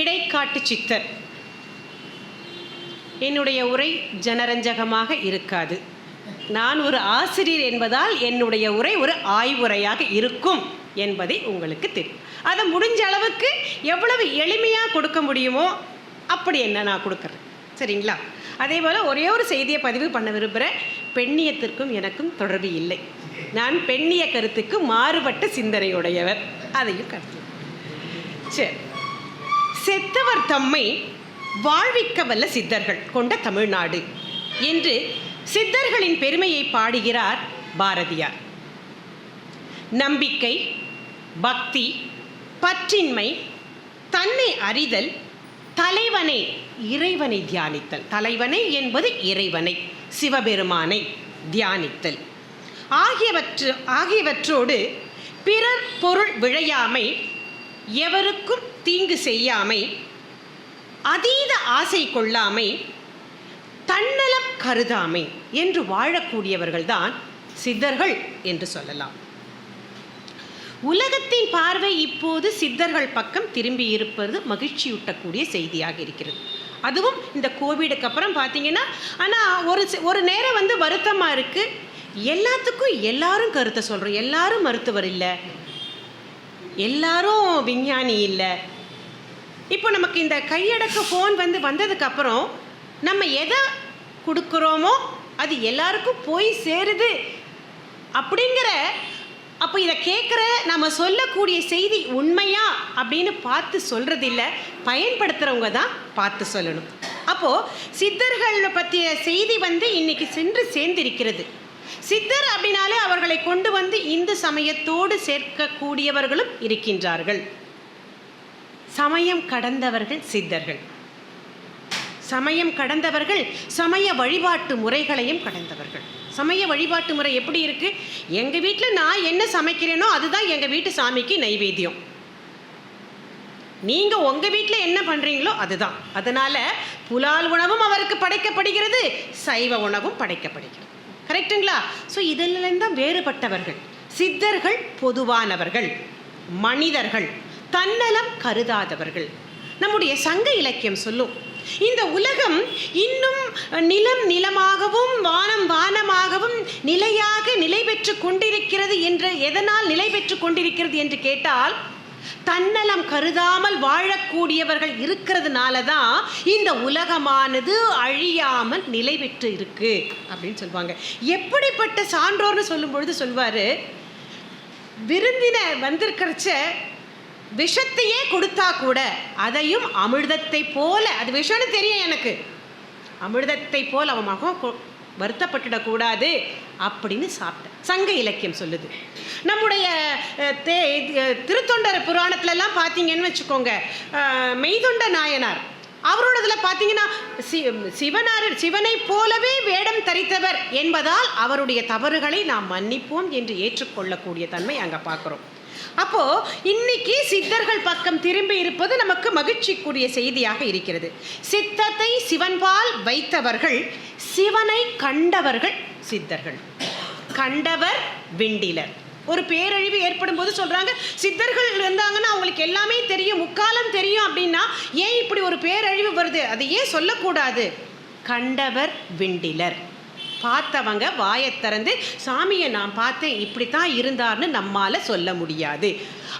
இடைக்காட்டு சித்தர். என்னுடைய உரை ஜனரஞ்சகமாக இருக்காது. நான் ஒரு ஆசிரியர் என்பதால் என்னுடைய உரை ஒரு ஆய்வுரையாக இருக்கும் என்பதை உங்களுக்கு தெரியும். அதை முடிஞ்ச அளவுக்கு எவ்வளவு எளிமையாக கொடுக்க முடியுமோ அப்படி என்ன நான் கொடுக்குறேன் சரிங்களா? அதே போல் ஒரே ஒரு செய்தியை பதிவு பண்ண விரும்புகிறேன் பெண்ணியத்திற்கும் எனக்கும் தொடர்பு இல்லை. நான் பெண்ணிய கருத்துக்கு மாறுபட்ட சிந்தனையுடையவர். அதையும் கருத்து. சரி. செத்தவர் தம்மை வாழ்விக்க வல்ல சித்தர்கள் கொண்ட தமிழ்நாடு என்று சித்தர்களின் பெருமையை பாடுகிறார் பாரதியார். நம்பிக்கை பக்தி பற்றின்மை தன்னை அறிதல் தலைவனை இறைவனை தியானித்தல். தலைவனை என்பது இறைவனை சிவபெருமானை தியானித்தல். ஆகியவற்று ஆகியவற்றோடு பிறர் பொருள் விழையாமை எவருக்கும் தீங்கு செய்யாமை அதீத ஆசை கொள்ளாமை தன்னலம் கருதாமை என்று வாழக்கூடியவர்கள்தான் சித்தர்கள் என்று சொல்லலாம். உலகத்தின் பார்வை இப்போது சித்தர்கள் பக்கம் திரும்பி இருப்பது மகிழ்ச்சியூட்டக்கூடிய செய்தியாக இருக்கிறது. அதுவும் இந்த கோவிடுக்கு அப்புறம் பார்த்தீங்கன்னா ஆனால் ஒரு ஒரு நேரம் வந்து வருத்தமாக இருக்குது எல்லாத்துக்கும் எல்லாரும் கருத்தை சொல்கிறோம் எல்லாரும் மருத்துவர் இல்லை. எல்லாரும் விஞ்ஞானி இல்லை. இப்போ நமக்கு இந்த கையடக்க ஃபோன் வந்து வந்ததுக்கப்புறம் நம்ம எதை கொடுக்குறோமோ அது எல்லாருக்கும் போய் சேருது அப்படிங்கிற அப்போ இதை கேட்குற நம்ம சொல்லக்கூடிய செய்தி உண்மையா அப்படின்னு பார்த்து சொல்கிறதில்ல பயன்படுத்துகிறவங்க தான் பார்த்து சொல்லணும். அப்போது சித்தர்கள் பற்றிய செய்தி வந்து இன்றைக்கி சென்று சேர்ந்திருக்கிறது. சித்தர் அப்படின்னாலே அவர்களை கொண்டு வந்து இந்து சமயத்தோடு சேர்க்கக்கூடியவர்களும் இருக்கின்றார்கள். சமயம் கடந்தவர்கள் சித்தர்கள். சமயம் கடந்தவர்கள் சமய வழிபாட்டு முறைகளையும் கடந்தவர்கள். சமய வழிபாட்டு முறை எப்படி இருக்கு? எங்க வீட்டில் நான் என்ன சமைக்கிறேனோ அதுதான் எங்க வீட்டு சாமிக்கு நைவேத்தியம். நீங்க உங்க வீட்டில் என்ன பண்றீங்களோ அதுதான். அதனால புலால் உணவும் அவருக்கு படைக்கப்படுகிறது சைவ உணவும் படைக்கப்படுகிறது. கரெக்ட்டுங்களா? ஸோ இதிலிருந்து தான் வேறுபட்டவர்கள். சித்தர்கள் பொதுவானவர்கள். மனிதர்கள். தன்னலம் கருதாதவர்கள். நம்முடைய சங்க இலக்கியம் சொல்லும் இந்த உலகம் இன்னும் நிலம் நிலமாகவும் வானம் வானமாகவும் நிலையாக நிலை பெற்று கொண்டிருக்கிறது என்று எதனால் நிலை பெற்று கொண்டிருக்கிறது என்று கேட்டால் தன்னலம் கருதாமல் வாழக்கூடியவர்கள் இருக்கிறதுனால தான் இந்த உலகமானது அழியாமல் நிலை பெற்று இருக்கு அப்படின்னு சொல்லுவாங்க எப்படிப்பட்ட சான்றோர்னு சொல்லும் பொழுது சொல்வார் விருந்தின வந்திருக்கிறச்ச விஷத்தையே கொடுத்தா கூட அதையும் அமிர்தத்தை போல அது விஷம்னு தெரியும் எனக்கு. அமிர்தத்தை போல் அவன் மகம் கொ- வருத்தப்பட்டுடக்கூடாது அப்படின்னு சாப்பிட்டேன். சங்க இலக்கியம் சொல்லுது. நம்முடைய தே இது, திருத்தொண்டர் புராணத்துலலாம் பார்த்தீங்கன்னு வச்சுக்கோங்க. மெய்தொண்ட நாயனார். அவரோடதுல பார்த்தீங்கன்னா சி சிவனார் சிவனை போலவே வேடம் தரித்தவர் என்பதால் அவருடைய தவறுகளை நாம் மன்னிப்போம் என்று ஏற்றுக்கொள்ளக்கூடிய தன்மை அங்கே பார்க்குறோம். அப்போ இன்னைக்கு சித்தர்கள் பக்கம் திரும்பி இருப்பது நமக்கு மகிழ்ச்சிக்குரிய செய்தியாக இருக்கிறது. சித்தத்தை சிவன்பால் வைத்தவர்கள் சிவனை கண்டவர்கள் சித்தர்கள். கண்டவர் விண்டிலர். ஒரு பேரழிவு ஏற்படும் போது சொல்றாங்க சித்தர்கள் இருந்தாங்கன்னா அவங்களுக்கு எல்லாமே தெரியும் முக்காலம் தெரியும் அப்படின்னா ஏன் இப்படி ஒரு பேரழிவு வருது? அதை ஏன் சொல்லக்கூடாது. கண்டவர் விண்டிலர். பார்த்தவங்க வாயை திறந்து சாமியை நான் பார்த்தேன் இப்படி தான் இருந்தார்னு நம்மால் சொல்ல முடியாது.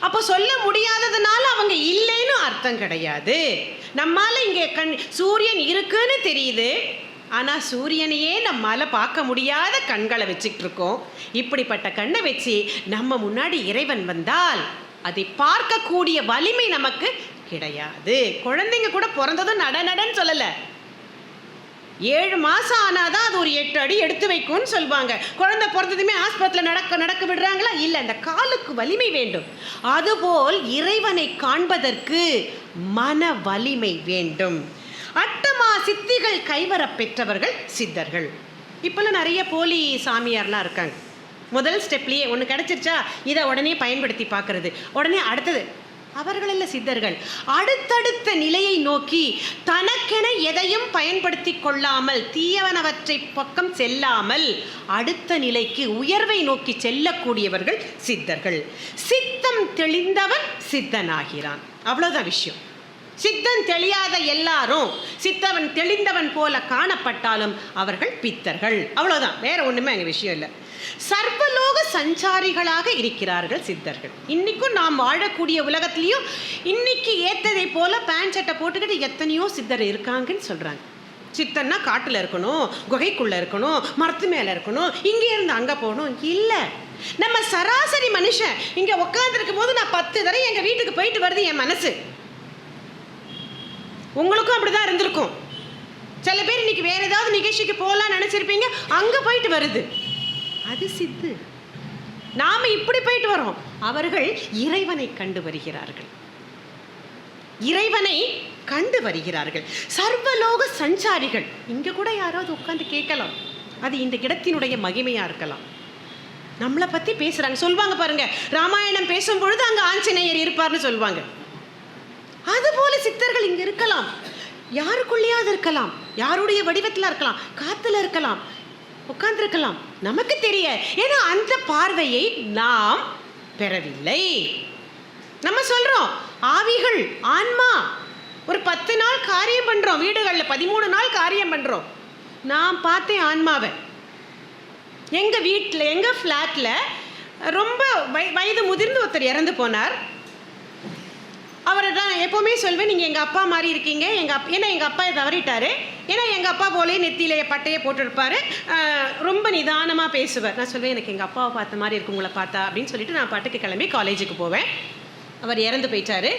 அப்போ சொல்ல முடியாததுனால அவங்க இல்லைன்னு அர்த்தம் கிடையாது. நம்மால் இங்கே கண் சூரியன் இருக்குன்னு தெரியுது. ஆனால் சூரியனையே நம்மால் பார்க்க முடியாத கண்களை வச்சுக்கிட்டு இருக்கோம். இப்படிப்பட்ட கண்ணை வச்சு நம்ம முன்னாடி இறைவன் வந்தால் அதை பார்க்கக்கூடிய வலிமை நமக்கு கிடையாது. குழந்தைங்க கூட பிறந்ததும் நட நடன்னு சொல்லலை. ஏழு மாதம் ஆனால் தான் அது ஒரு எட்டு அடி எடுத்து வைக்கும்னு சொல்லுவாங்க குழந்தை பிறந்ததுமே ஆஸ்பத்திரியில் நடக்க நடக்க விடுறாங்களா? இல்லை அந்த காலுக்கு வலிமை வேண்டும். அதுபோல் இறைவனை காண்பதற்கு மன வலிமை வேண்டும். அட்டமா சித்திகள் கைவர பெற்றவர்கள் சித்தர்கள். இப்போல்லாம் நிறைய போலி சாமியார்லாம் இருக்காங்க. முதல் ஸ்டெப்லேயே ஒன்று கிடச்சிருச்சா? இதை உடனே பயன்படுத்தி பார்க்குறது. உடனே அடுத்தது அவர்களல்ல சித்தர்கள் அடுத்தடுத்த நிலையை நோக்கி தனக்கென எதையும் பயன்படுத்தி கொள்ளாமல் தீயவனவற்றை பக்கம் செல்லாமல் அடுத்த நிலைக்கு உயர்வை நோக்கி செல்லக்கூடியவர்கள் சித்தர்கள். சித்தம் தெளிந்தவன் சித்தனாகிறான். அவ்வளோதான் விஷயம். சித்தன் தெளியாத எல்லாரும் சித்தவன் தெளிந்தவன் போல காணப்பட்டாலும் அவர்கள் பித்தர்கள். அவ்வளோதான் வேற ஒன்றுமே அங்கே விஷயம் இல்லை. சர்வலோக சஞ்சாரிகளாக இருக்கிறார்கள் சித்தர்கள். இன்னைக்கும் நாம் வாழக்கூடிய உலகத்திலையும் இன்னைக்கு ஏத்ததை போல பேண்ட் சட்டை போட்டுக்கிட்டு எத்தனையோ சித்தர் இருக்காங்கன்னு சொல்றாங்க. சித்தன்னா காட்டுல இருக்கணும் குகைக்குள்ள இருக்கணும் மரத்து மேல இருக்கணும் இங்கே இருந்து அங்க போகணும். இல்ல. நம்ம சராசரி மனுஷன் இங்க உட்காந்துருக்கும் போது நான் பத்து தடவை எங்க வீட்டுக்கு போயிட்டு வருது என் மனசு. உங்களுக்கும் அப்படிதான் இருந்திருக்கும். சில பேர் இன்னைக்கு வேற ஏதாவது நிகழ்ச்சிக்கு போகலாம்னு நினைச்சிருப்பீங்க அங்க போயிட்டு வருது. அது சித்து. நாம இப்படி போயிட்டு வரோம் அவர்கள் இறைவனை கண்டு வருகிறார்கள். இறைவனை கண்டு வருகிறார்கள். சர்வலோக சஞ்சாரிகள். இங்க கூட யாராவது உட்காந்து கேட்கலாம். அது இந்த இடத்தினுடைய மகிமையா இருக்கலாம். நம்மளை பத்தி பேசுறாங்க. சொல்வாங்க பாருங்க. ராமாயணம் பேசும் பொழுது அங்க ஆஞ்சநேயர் இருப்பார்னு சொல்லுவாங்க. அதுபோல சித்தர்கள் இங்க இருக்கலாம். யாருக்குள்ளேயாவது இருக்கலாம். யாருடைய வடிவத்தில் இருக்கலாம். காத்துல இருக்கலாம். உட்கார்ந்துருக்கலாம். நமக்கு தெரிய. ஏன்னா அந்த பார்வையை நாம் பெறவில்லை. நம்ம சொல்றோம் ஆவிகள் ஆன்மா ஒரு பத்து நாள் காரியம் பண்றோம். வீடுகளில் பதிமூணு நாள் காரியம் பண்றோம். நான் பார்த்தேன் ஆன்மாவை. எங்க வீட்டில் எங்க ஃப்ளாட்ல ரொம்ப வய வயது முதிர்ந்து ஒருத்தர் இறந்து போனார். அவரை தான் எப்போவுமே சொல்வேன் நீங்கள் எங்கள் அப்பா மாதிரி இருக்கீங்க. எங்கள் அப் ஏன்னா எங்கள் அப்பா தவறிட்டாரு. ஏன்னா எங்கள் அப்பா போலே நெத்தியில பட்டையை போட்டிருப்பாரு. ரொம்ப நிதானமாக பேசுவார். நான் சொல்வேன் எனக்கு எங்கள் அப்பாவை பார்த்த மாதிரி இருக்கு உங்களை பார்த்தா அப்படின்னு சொல்லிட்டு நான் பாட்டுக்கு கிளம்பி காலேஜுக்கு போவேன். அவர் இறந்து போயிட்டாரு.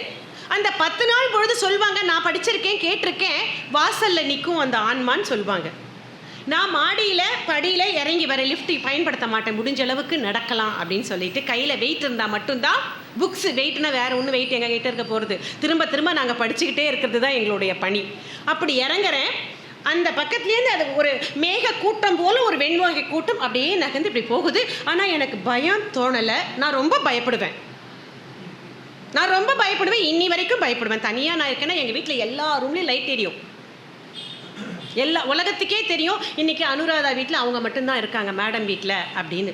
அந்த பத்து நாள் பொழுது சொல்வாங்க நான் படிச்சிருக்கேன் கேட்டிருக்கேன். வாசலில் நிற்கும் அந்த ஆன்மான்னு சொல்லுவாங்க நான் மாடியில் படியில் இறங்கி வர லிஃப்ட் பயன்படுத்த மாட்டேன். முடிஞ்ச அளவுக்கு நடக்கலாம் அப்படின்னு சொல்லிட்டு கையில் வெயிட் இருந்தால் மட்டும்தான் புக்ஸ் வெயிட்னா வேறு ஒன்றும் வெயிட் எங்கள் கிட்டே இருக்க போகிறது திரும்ப திரும்ப நாங்கள் படிச்சுக்கிட்டே இருக்கிறது தான் எங்களுடைய பணி. அப்படி இறங்குறேன். அந்த பக்கத்துலேருந்து அது ஒரு மேக கூட்டம் போல ஒரு வெண்வகை கூட்டம் அப்படியே நகர்ந்து இப்படி போகுது. ஆனால் எனக்கு பயம் தோணலை. நான் ரொம்ப பயப்படுவேன். நான் ரொம்ப பயப்படுவேன். இன்னி வரைக்கும் பயப்படுவேன். தனியாக நான் இருக்கேன்னா எங்கள் வீட்டில் எல்லா ரூம்லேயும் லைட் எரியும் எல்லா உலகத்துக்கே தெரியும். இன்னைக்கு அனுராதா வீட்டில் அவங்க மட்டும்தான் இருக்காங்க மேடம் வீட்டில் அப்படின்னு.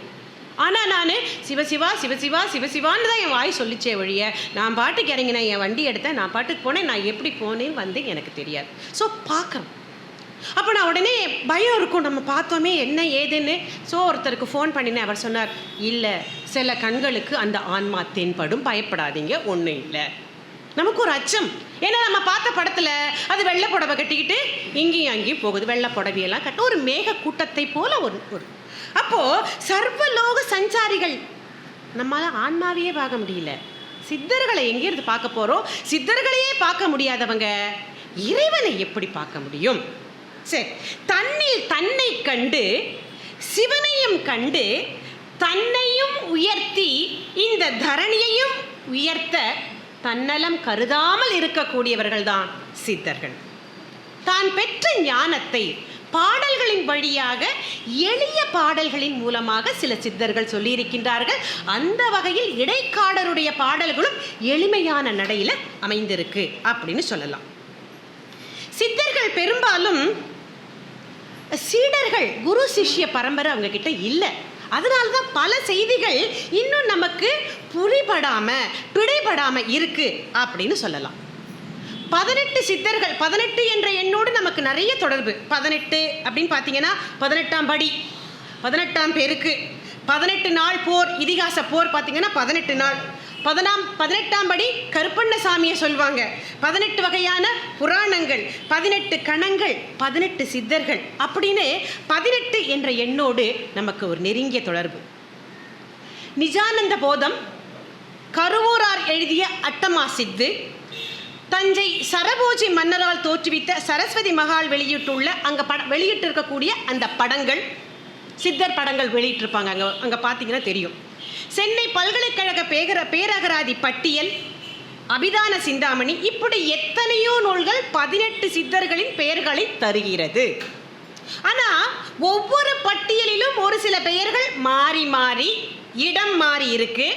ஆனால் நான் சிவசிவா சிவசிவா சிவசிவான்னு தான் என் வாய் சொல்லிச்சே ஒழிய நான் பாட்டுக்கு இறங்கினேன் என் வண்டி எடுத்தேன் நான் பாட்டுக்கு போனேன் நான் எப்படி போனேன்னு வந்து எனக்கு தெரியாது. ஸோ பார்க்குறோம் அப்போ நான் உடனே பயம் இருக்கும். நம்ம பார்த்தோமே என்ன ஏதுன்னு. ஸோ ஒருத்தருக்கு ஃபோன் பண்ணினேன். அவர் சொன்னார் இல்லை சில கண்களுக்கு அந்த ஆன்மா தென்படும். பயப்படாதீங்க. ஒன்றும் இல்லை. நமக்கு ஒரு அச்சம். ஏன்னா நம்ம பார்த்த படத்துல அது வெள்ளை புடவை கட்டிக்கிட்டு இங்கேயும் அங்கேயும் போகுது. வெள்ளை புடவையெல்லாம் கட்ட ஒரு மேக கூட்டத்தை போல ஒரு ஒரு. அப்போ சர்வலோக சஞ்சாரிகள் நம்மளால் ஆன்மாவையே பார்க்க முடியல. சித்தர்களை எங்கேருந்து பார்க்க போகிறோம் சித்தர்களையே பார்க்க முடியாதவங்க இறைவனை எப்படி பார்க்க முடியும்? சரி. தன்னில் தன்னை கண்டு சிவனையும் கண்டு தன்னையும் உயர்த்தி இந்த தரணியையும் உயர்த்த தன்னலம் கருதாமல் இருக்கக்கூடியவர்கள் தான் சித்தர்கள். தான் பெற்ற ஞானத்தை பாடல்களின் வழியாக எளிய பாடல்களின் மூலமாக சில சித்தர்கள் சொல்லியிருக்கின்றார்கள். அந்த வகையில் இடைக்காடருடைய பாடல்களும் எளிமையான நடையில அமைந்திருக்கு அப்படின்னு சொல்லலாம். சித்தர்கள் பெரும்பாலும் சீடர்கள் குரு சிஷ்ய பரம்பரை அவங்க கிட்ட இல்லை. அதனால தான் பல செய்திகள் இன்னும் நமக்கு புரிபடாம பிழைபடாம இருக்கு அப்படின்னு சொல்லலாம். பதினெட்டு சித்தர்கள் பதினெட்டு என்ற எண்ணோடு நமக்கு நிறைய தொடர்பு. பதினெட்டு அப்படின்னு பார்த்தீங்கன்னா பதினெட்டாம் படி பதினெட்டாம் பேருக்கு பதினெட்டு நாள் போர் இதிகாச போர் பார்த்தீங்கன்னா பதினெட்டு நாள். பதினாம் பதினெட்டாம் படி கருப்பண்ண சாமியை சொல்வாங்க. பதினெட்டு வகையான புராணங்கள் பதினெட்டு கணங்கள் பதினெட்டு சித்தர்கள் அப்படின்னு பதினெட்டு என்ற எண்ணோடு நமக்கு ஒரு நெருங்கிய தொடர்பு. நிஜானந்த போதம் கருவூரார் எழுதிய அட்டமா சித்து தஞ்சை சரபோஜி மன்னரால் தோற்றுவித்த சரஸ்வதி மகால் வெளியிட்டுள்ள அங்கே பட வெளியிட்டிருக்கக்கூடிய அந்த படங்கள் சித்தர் படங்கள் வெளியிட்டிருப்பாங்க. அங்கே அங்கே பார்த்தீங்கன்னா தெரியும். சென்னை பல்கலைக்கழக பேகர பேரகராதி பட்டியல் அபிதான சிந்தாமணி இப்படி எத்தனையோ நூல்கள் பதினெட்டு சித்தர்களின் பெயர்களை தருகிறது. ஆனா ஒவ்வொரு பட்டியலிலும் ஒரு சில பெயர்கள் மாறி மாறி இடம் மாறி இருக்கு.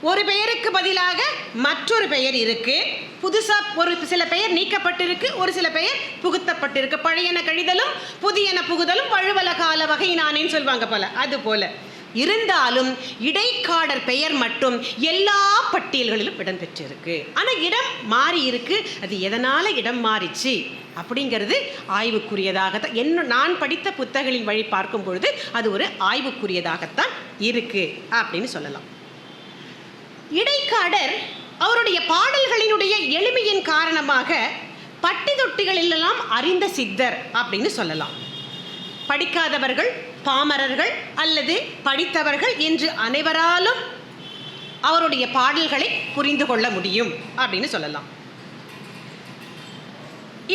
ஒரு பெயருக்கு பதிலாக மற்றொரு பெயர் இருக்கு. புதுசா ஒரு சில பெயர் நீக்கப்பட்டிருக்கு ஒரு சில பெயர் புகுத்தப்பட்டிருக்கு. பழையன கழிதலும் புதியன புகுதலும் வழுவல கால வகை நானேன்னு சொல்லுவாங்க போல அது போல. இருந்தாலும் இடைக்காடர் பெயர் மட்டும் எல்லா பட்டியல்களிலும் இடம்பெற்றிருக்கு. ஆனால் இடம் மாறி இருக்கு. அது எதனால் இடம் மாறிச்சு? அப்படிங்கிறது ஆய்வுக்குரியதாகத்தான். என்ன நான் படித்த புத்தகங்களின் வழி பார்க்கும் பொழுது அது ஒரு ஆய்வுக்குரியதாகத்தான் இருக்கு அப்படின்னு சொல்லலாம். இடைக்காடர் அவருடைய பாடல்களினுடைய எளிமையின் காரணமாக பட்டி தொட்டிகளிலெல்லாம் அறிந்த சித்தர் அப்படின்னு சொல்லலாம். படிக்காதவர்கள் பாமரர்கள் அல்லது படித்தவர்கள் என்று அனைவராலும் அவருடைய பாடல்களை புரிந்து கொள்ள முடியும் அப்படின்னு சொல்லலாம்.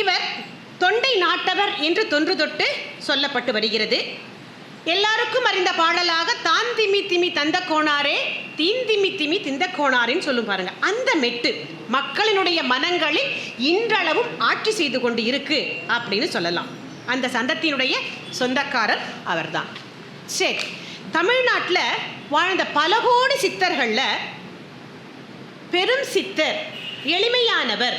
இவர் தொண்டை நாட்டவர் என்று தொன்று தொட்டு சொல்லப்பட்டு வருகிறது. எல்லாருக்கும் அறிந்த பாடலாக தான் திமி திமி தந்த கோணாரே தீந்திமி திமி திந்த கோணாரின்னு சொல்லும் பாருங்க. அந்த மெட்டு மக்களினுடைய மனங்களில் இன்றளவும் ஆட்சி செய்து கொண்டு இருக்கு அப்படின்னு சொல்லலாம். அந்த சந்தத்தினுடைய சொந்தக்காரர் அவர்தான். சரி தமிழ்நாட்டில் வாழ்ந்த பல கோடி சித்தர்களில் பெரும் சித்தர் எளிமையானவர்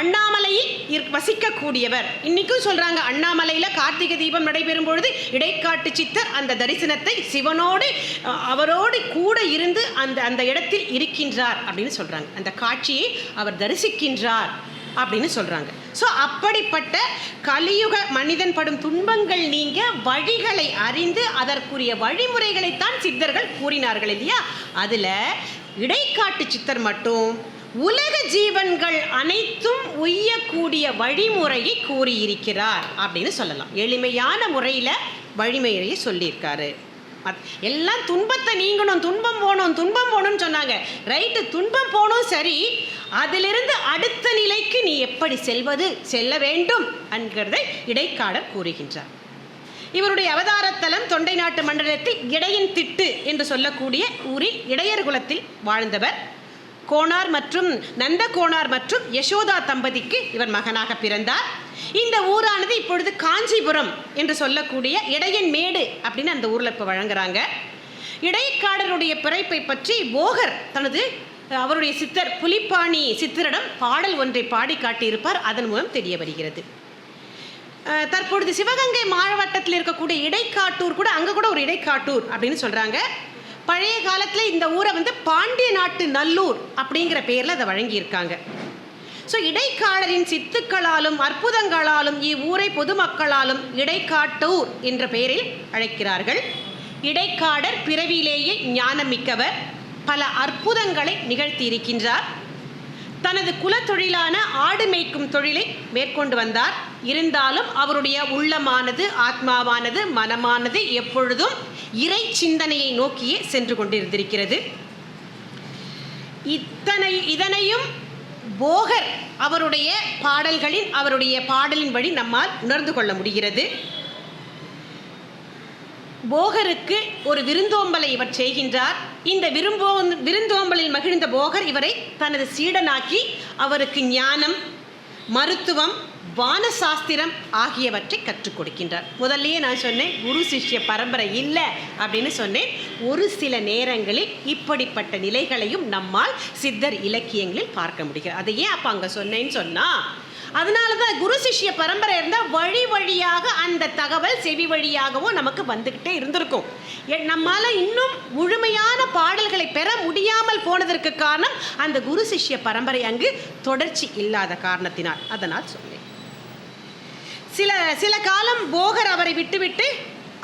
அண்ணாமலையில் வசிக்கக்கூடியவர். இன்னைக்கும் சொல்றாங்க அண்ணாமலையில் கார்த்திகை தீபம் நடைபெறும் பொழுது இடைக்காட்டு சித்தர் அந்த தரிசனத்தை சிவனோடு அவரோடு கூட இருந்து அந்த அந்த இடத்தில் இருக்கின்றார் அப்படின்னு சொல்றாங்க. அந்த காட்சியை அவர் தரிசிக்கின்றார் அப்படின்னு சொல்றாங்க. ஸோ அப்படிப்பட்ட கலியுக மனிதன் படும் துன்பங்கள் நீங்க வழிகளை அறிந்து அதற்குரிய வழிமுறைகளைத்தான் சித்தர்கள் கூறினார்கள் இல்லையா? அதில் இடைக்காட்டு சித்தர் மட்டும் உலக ஜீவன்கள் அனைத்தும் உய்யக்கூடிய வழிமுறையை கூறியிருக்கிறார் அப்படின்னு சொல்லலாம். எளிமையான முறையில் வழிமுறையை சொல்லியிருக்காரு. எல்லாம் துன்பத்தை நீங்கணும் துன்பம் போகணும் துன்பம் போகணும்னு சொன்னாங்க. ரைட்டு துன்பம் போகணும் சரி அதிலிருந்து அடுத்த நிலைக்கு நீ எப்படி செல்வது செல்ல வேண்டும் என்கிறதை இடைக்காடர் கூறுகின்றார். இவருடைய அவதாரத்தலம் தொண்டை நாட்டு மண்டலத்தில் இடையின் திட்டு என்று சொல்லக்கூடிய ஊரில் இடையர் குலத்தில் வாழ்ந்தவர் கோனார் மற்றும் நந்த கோனார் மற்றும் யசோதா தம்பதிக்கு இவர் மகனாக பிறந்தார். இந்த ஊரானது இப்பொழுது காஞ்சிபுரம் என்று சொல்லக்கூடிய இடையன் மேடு அப்படின்னு அந்த ஊரில் இப்போ வழங்குறாங்க. இடைக்காடருடைய பிறப்பை பற்றி போகர் தனது அவருடைய சித்தர் புலிப்பாணி சித்தரிடம் பாடல் ஒன்றை பாடி காட்டியிருப்பார். அதன் மூலம் தெரிய வருகிறது. தற்பொழுது சிவகங்கை மாவட்டத்தில் இருக்கக்கூடிய இடைக்காட்டூர் கூட அங்கே கூட ஒரு இடைக்காட்டூர் அப்படின்னு சொல்கிறாங்க பழைய காலத்தில் இந்த ஊரை வந்து பாண்டிய நாட்டு நல்லூர் அப்படிங்கிற பேரில் அதை வழங்கியிருக்காங்க. ஸோ இடைக்காடரின் சித்துக்களாலும் அற்புதங்களாலும் இவ்வூரை பொதுமக்களாலும் இடைக்காட்டூர் என்ற பெயரில் அழைக்கிறார்கள். இடைக்காடர் பிறவியிலேயே ஞானமிக்கவர். பல அற்புதங்களை நிகழ்த்தியிருக்கின்றார். தனது குலத்தொழிலான ஆடு மேய்க்கும் தொழிலை மேற்கொண்டு வந்தார். இருந்தாலும் அவருடைய உள்ளமானது ஆத்மாவானது மனமானது எப்பொழுதும் இறை சிந்தனையை நோக்கியே சென்று கொண்டிருந்திருக்கிறது. இத்தனை இதனையும் போகர் அவருடைய பாடல்களின் அவருடைய பாடலின் வழி நம்மால் உணர்ந்து கொள்ள முடிகிறது. போகருக்கு ஒரு விருந்தோம்பலை இவர் செய்கின்றார். இந்த விரும்போ விருந்தோம்பலில் மகிழ்ந்த போகர் இவரை தனது சீடனாக்கி அவருக்கு ஞானம் மருத்துவம் வானசாஸ்திரம் ஆகியவற்றை கற்றுக் கொடுக்கின்றார். முதல்லயே நான் சொன்னேன் குரு சிஷ்ய பரம்பரை இல்லை அப்படின்னு சொன்னேன். ஒரு சில நேரங்களில் இப்படிப்பட்ட நிலைகளையும் நம்மால் சித்தர் இலக்கியங்களில் பார்க்க முடிகிறது. அதை ஏன் அப்போ அங்கே சொன்னேன்னு சொன்னால் அதனால தான் குரு சிஷ்ய பரம்பரை இருந்தால் வழி வழியாக அந்த தகவல் செவி வழியாகவும் நமக்கு வந்துக்கிட்டே இருந்திருக்கும். நம்மால் இன்னும் முழுமையான பாடல்களை பெற முடியாமல் போனதற்கு காரணம் அந்த குரு சிஷ்ய பரம்பரை அங்கு தொடர்ச்சி இல்லாத காரணத்தினால். அதனால் சொன்னேன். சில சில காலம் போகர் அவரை விட்டுவிட்டு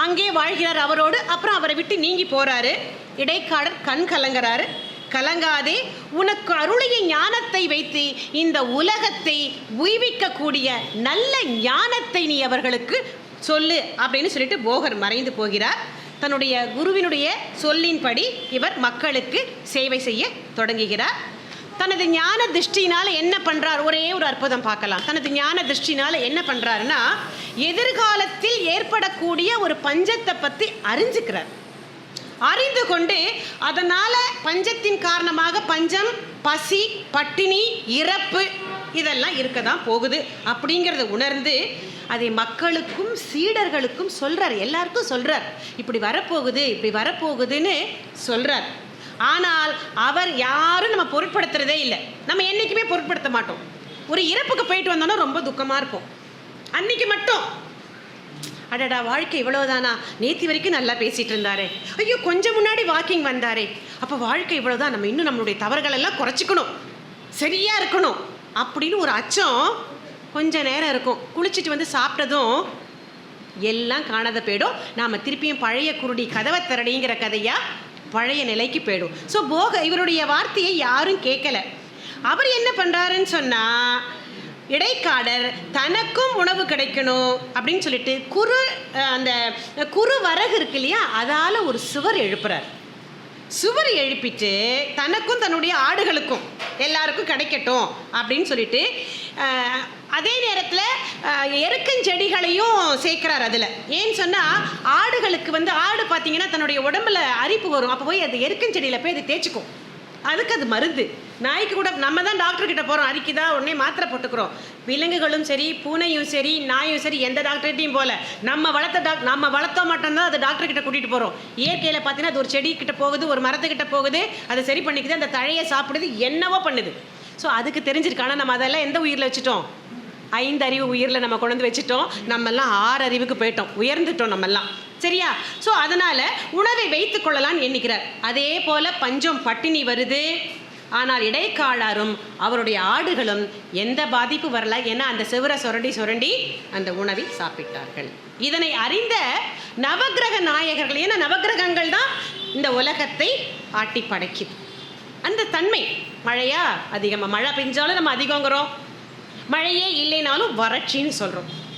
அங்கே வாழ்கிறார் அவரோடு. அப்புறம் அவரை விட்டு நீங்கி போகிறாரு இடைக்காடர் கண் கலங்குறாரு கலங்காதே உனக்கு அருளிய ஞானத்தை வைத்து இந்த உலகத்தை உய்விக்கக்கூடிய நல்ல ஞானத்தை நீ அவர்களுக்கு சொல்லு அப்படின்னு சொல்லிட்டு போகர் மறைந்து போகிறார். தன்னுடைய குருவினுடைய சொல்லின்படி இவர் மக்களுக்கு சேவை செய்ய தொடங்குகிறார். தனது ஞான திருஷ்டினால் என்ன பண்ணுறார் ஒரே ஒரு அற்புதம் பார்க்கலாம். தனது ஞான திருஷ்டினால் என்ன பண்ணுறாருன்னா எதிர்காலத்தில் ஏற்படக்கூடிய ஒரு பஞ்சத்தை பற்றி அறிஞ்சுக்கிறார். அறிந்து கொண்டு அதனால பஞ்சத்தின் காரணமாக பஞ்சம் பசி பட்டினி இறப்பு இதெல்லாம் இருக்க தான் போகுது அப்படிங்கிறத உணர்ந்து அதை மக்களுக்கும் சீடர்களுக்கும் சொல்கிறார் எல்லாருக்கும் சொல்கிறார் இப்படி வரப்போகுது இப்படி வரப்போகுதுன்னு சொல்கிறார் ஆனால் அவர் யாரும் நம்ம பொருட்படுத்துறதே இல்லை. நம்ம என்றைக்குமே பொருட்படுத்த மாட்டோம். ஒரு இறப்புக்கு போயிட்டு வந்தோன்னா ரொம்ப துக்கமாக இருக்கும் அன்னைக்கு மட்டும் அடடா வாழ்க்கை இவ்வளவுதானா? நேத்தி வரைக்கும் நல்லா பேசிட்டு இருந்தாரே. ஐயோ கொஞ்சம் முன்னாடி வாக்கிங் வந்தாரே. அப்போ வாழ்க்கை இவ்வளவுதான் நம்ம இன்னும் நம்மளுடைய தவறுகள் எல்லாம் குறைச்சிக்கணும். சரியா இருக்கணும். அப்படின்னு ஒரு அச்சம் கொஞ்ச நேரம் இருக்கும். குளிச்சுட்டு வந்து சாப்பிட்டதும் எல்லாம் காணாத போயிடும். நாம் திருப்பியும் பழைய குருடி கதவை திரடிங்கிற கதையா பழைய நிலைக்கு போயிடும். ஸோ போக இவருடைய வார்த்தையை யாரும் கேட்கல. அவர் என்ன பண்ணுறாருன்னு சொன்னால் இடைக்காடர் தனக்கும் உணவு கிடைக்கணும் அப்படின்னு சொல்லிட்டு குறு அந்த குறு வரகு இருக்கு இல்லையா? அதால் ஒரு சுவர் எழுப்புறார். சுவர் எழுப்பிட்டு தனக்கும் தன்னுடைய ஆடுகளுக்கும் எல்லாருக்கும் கிடைக்கட்டும் அப்படின்னு சொல்லிட்டு அதே நேரத்தில் எருக்கஞ்செடிகளையும் சேர்க்கிறார் அதில். ஏன்னு சொன்னால் ஆடுகளுக்கு வந்து ஆடு பார்த்தீங்கன்னா தன்னுடைய உடம்புல அரிப்பு வரும். அப்போ போய் அது எருக்கஞ்செடியில் போய் அது தேய்ச்சிக்கும். அதுக்கு அது மருந்து. நாய்க்கு கூட நம்ம தான் டாக்டர் கிட்ட போகிறோம் தான் உடனே மாத்திரை போட்டுக்கிறோம். விலங்குகளும் சரி பூனையும் சரி நாயும் சரி எந்த டாக்டர்கிட்டையும் போகல. நம்ம வளர்த்த டாக் நம்ம வளர்த்தோம் மட்டும்தான் அது டாக்டர் கிட்ட கூட்டிகிட்டு போகிறோம் இயற்கையில் பார்த்தீங்கன்னா அது ஒரு செடி கிட்ட போகுது ஒரு மரத்துக்கிட்ட போகுது. அதை சரி பண்ணிக்குது அந்த தழையை சாப்பிடுது என்னவோ பண்ணுது. ஸோ அதுக்கு தெரிஞ்சிருக்கு. ஆனால் நம்ம அதெல்லாம் எந்த உயிரில் வச்சுட்டோம்? ஐந்து அறிவு உயிரில் நம்ம கொண்டு வச்சுட்டோம். நம்மெல்லாம் ஆறு அறிவுக்கு போயிட்டோம். உயர்ந்துட்டோம் நம்மெல்லாம் சரியா? ஸோ அதனால் உணவை வைத்து கொள்ளலாம் எண்ணிக்கிறார் அதே போல் பஞ்சம் பட்டினி வருது. ஆனால் இடைக்காலாரும் அவருடைய ஆடுகளும் எந்த பாதிப்பு வரல? ஏன்னா அந்த சிவர சுரண்டி சுரண்டி அந்த உணவை சாப்பிட்டார்கள். இதனை அறிந்த நவக்கிரக நாயகர்கள் ஏன்னா நவக்கிரகங்கள் தான் இந்த உலகத்தை ஆட்டி படைக்குது. அந்த தன்மை மழையா? அதிகமாக மழை பெஞ்சாலும் நம்ம அதிகங்கிறோம். மழையே இல்லைனாலும் வறட்சின்னு சொல்கிறோம்